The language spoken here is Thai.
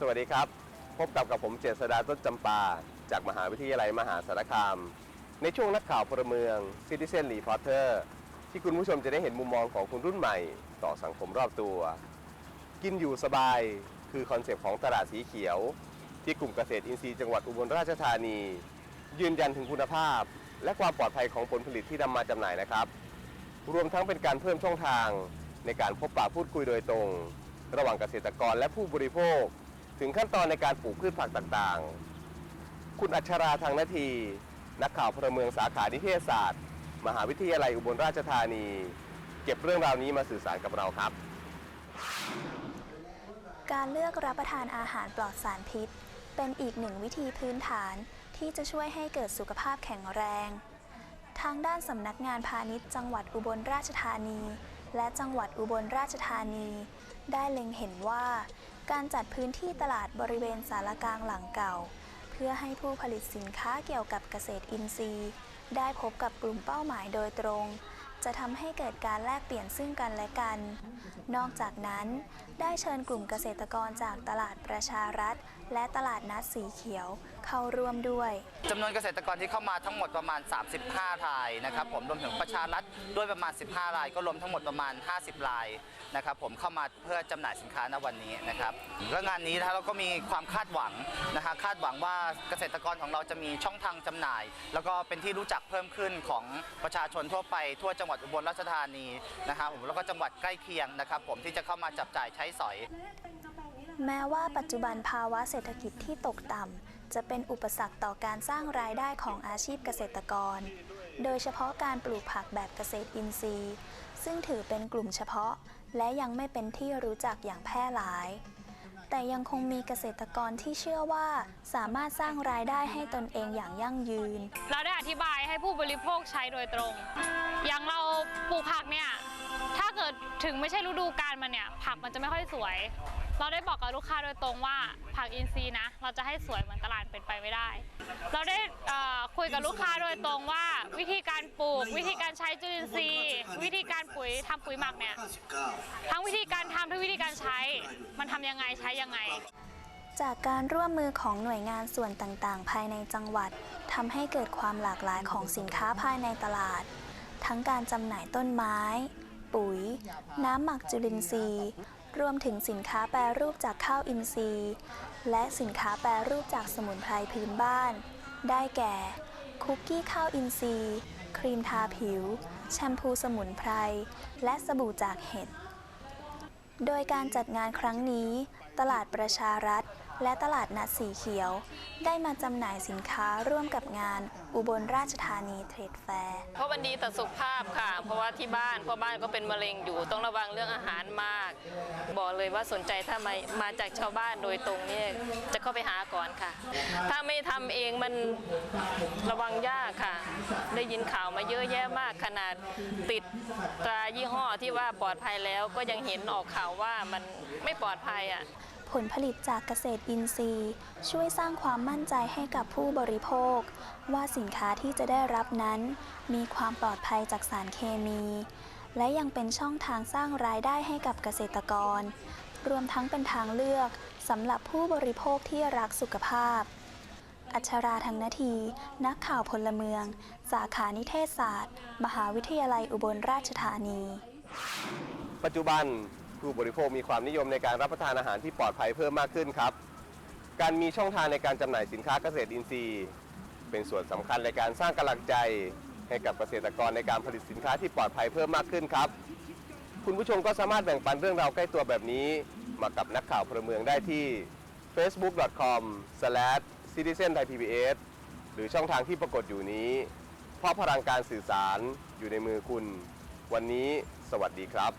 สวัสดีครับ พบกับกับผมเจษดาต้นจำปา จากมหาวิทยาลัยมหาสารคาม ในช่วงนักข่าวพลเมือง Citizen Reporter ที่คุณผู้ชมจะได้เห็นมุมมองของคนรุ่นใหม่ ต่อสังคมรอบตัว กินอยู่สบายคือคอนเซปต์ของตลาดสีเขียว ที่กลุ่มเกษตรอินทรีย์จังหวัดอุบลราชธานี ยืนยันถึงคุณภาพ และความปลอดภัยของผลผลิตที่นำมาจำหน่ายนะครับ รวมทั้งเป็นการเพิ่มช่องทาง ในการพบปะพูดคุยโดยตรง ระหว่างเกษตรกรและผู้บริโภค ถึงขั้นตอนในการปลูกพืชผักต่างๆ คุณอัชราทางนาที นักข่าวพลเมืองสาขานิเทศศาสตร์ มหาวิทยาลัยอุบลราชธานี เก็บเรื่องราวนี้มาสื่อสารกับเราครับ การเลือกรับประทานอาหารปลอดสารพิษ เป็นอีกหนึ่งวิธีพื้นฐานที่จะช่วยให้เกิดสุขภาพแข็งแรง ทางด้านสำนักงานพาณิชย์จังหวัดอุบลราชธานี และจังหวัดอุบลราชธานี ได้เล็งเห็นว่า การจัดพื้นที่ตลาดบริเวณสารกลางหลังเก่า เพื่อให้ผู้ผลิตสินค้าเกี่ยวกับเกษตรอินทรีย์ ได้พบกับกลุ่มเป้าหมายโดยตรง จะทำให้เกิดการแลกเปลี่ยนซึ่งกันและกัน นอกจากนั้น ได้เชิญกลุ่มเกษตรกรจากตลาดประชารัฐและตลาดนัดสีเขียวเข้าร่วมด้วยจำนวนเกษตรกรที่เข้ามาทั้งหมดประมาณ 35 รายนะครับผมรวมถึงประชารัฐด้วยประมาณ 15 ราย ก็รวมทั้งหมดประมาณ 50 รายนะครับผมเข้ามาเพื่อจำหน่ายสินค้าณวันนี้นะครับและงานนี้นะเราก็มีความคาดหวังนะฮะคาดหวังว่าเกษตรกรของเราจะมีช่องทางจำหน่าย แล้วก็เป็นที่รู้จักเพิ่มขึ้นของประชาชนทั่วไป ทั่วจังหวัดอุบลราชธานีนะครับผมแล้วก็จังหวัดใกล้เคียงนะครับผมที่จะเข้ามาจับจ่ายใช้สอย แม้ว่าปัจจุบันภาวะเศรษฐกิจที่ตกต่ำ จะเป็นอุปสรรคต่อการสร้างรายได้ของอาชีพเกษตรกร โดยเฉพาะการปลูกผักแบบเกษตรอินทรีย์ ซึ่งถือเป็นกลุ่มเฉพาะ และยังไม่เป็นที่รู้จักอย่างแพร่หลาย แต่ยังคงมีเกษตรกรที่เชื่อว่าสามารถสร้างรายได้ให้ตนเองอย่างยั่งยืน เราได้อธิบายให้ผู้บริโภคใช้โดยตรง อย่างเราปลูกผักเนี่ย ถ้าเกิดถึงไม่ใช่ฤดูกาลมันเนี่ย ผักมันจะไม่ค่อยสวย เราได้บอกกับลูกค้าโดยตรงว่าผักอินทรีย์นะ เราจะให้สวยเหมือนตลาดเป็นไปไม่ได้ เราได้เอ่อคุยกับลูกค้าโดยตรงว่า วิธีการปลูก วิธีการใช้จุลินทรีย์ วิธีการปุ๋ยทำปุ๋ยหมักเนี่ย ทั้งวิธีการทำทั้งวิธีการใช้ มันทำยังไงใช้ยังไง จากการร่วมมือของหน่วยงานส่วนต่างๆ ภายในจังหวัดทำให้เกิดความหลากหลายของสินค้าภายในตลาด ทั้งการจำหน่ายต้นไม้ ปุ๋ย น้ำหมักจุลินทรีย์ รวมถึงสินค้าแปรรูปจากข้าวอินทรีย์ และสินค้าแปรรูปจากสมุนไพรพื้นบ้าน ได้แก่ คุกกี้ข้าวอินทรีย์ ครีมทาผิว แชมพูสมุนไพร และสบู่จากเห็ด โดยการจัดงานครั้งนี้ ตลาดประชารัฐ และตลาดนัดสีเขียว ได้มาจำหน่ายสินค้าร่วมกับงานอุบลราชธานีเทรดแฟร์เพราะมันดีต่อสุขภาพค่ะ เพราะว่าที่บ้านพ่อบ้านก็เป็นมะเร็งอยู่ต้องระวังเรื่องอาหารมาก บอกเลยว่าสนใจถ้ามามาจากชาวบ้านโดยตรงเนี่ยจะเข้าไปหาก่อนค่ะ ถ้าไม่ทำเองมันระวังยากค่ะ ได้ยินข่าวมาเยอะแยะมากขนาดติดตรายี่ห้อที่ว่าปลอดภัยแล้วก็ยังเห็นออกข่าวว่ามันไม่ปลอดภัยอะ ผลผลิตจากเกษตรอินทรีย์ ช่วยสร้างความมั่นใจให้กับผู้บริโภค ว่าสินค้าที่จะได้รับนั้น มีความปลอดภัยจากสารเคมี และยังเป็นช่องทางสร้างรายได้ให้กับเกษตรกร รวมทั้งเป็นทางเลือกสำหรับผู้บริโภคที่รักสุขภาพ อัชราทังนาที นักข่าวพลเมือง สาขานิเทศศาสตร์ มหาวิทยาลัยอุบลราชธานี ปัจจุบัน ผู้บริโภคมีความนิยมในการรับประทานอาหารที่ปลอดภัยเพิ่มมากขึ้นครับ การมีช่องทางในการจำหน่ายสินค้าเกษตรอินทรีย์ เป็นส่วนสำคัญในการสร้างกำลังใจ ให้กับเกษตรกรในการผลิตสินค้าที่ปลอดภัยเพิ่มมากขึ้นครับ คุณผู้ชมก็สามารถแบ่งปันเรื่องราวใกล้ตัวแบบนี้มากับนักข่าวพลเมืองได้ที่ facebook.com/citizenthaiPBS หรือช่องทางที่ปรากฏอยู่นี้ เพราะพลังการสื่อสารอยู่ในมือคุณ วันนี้สวัสดีครับ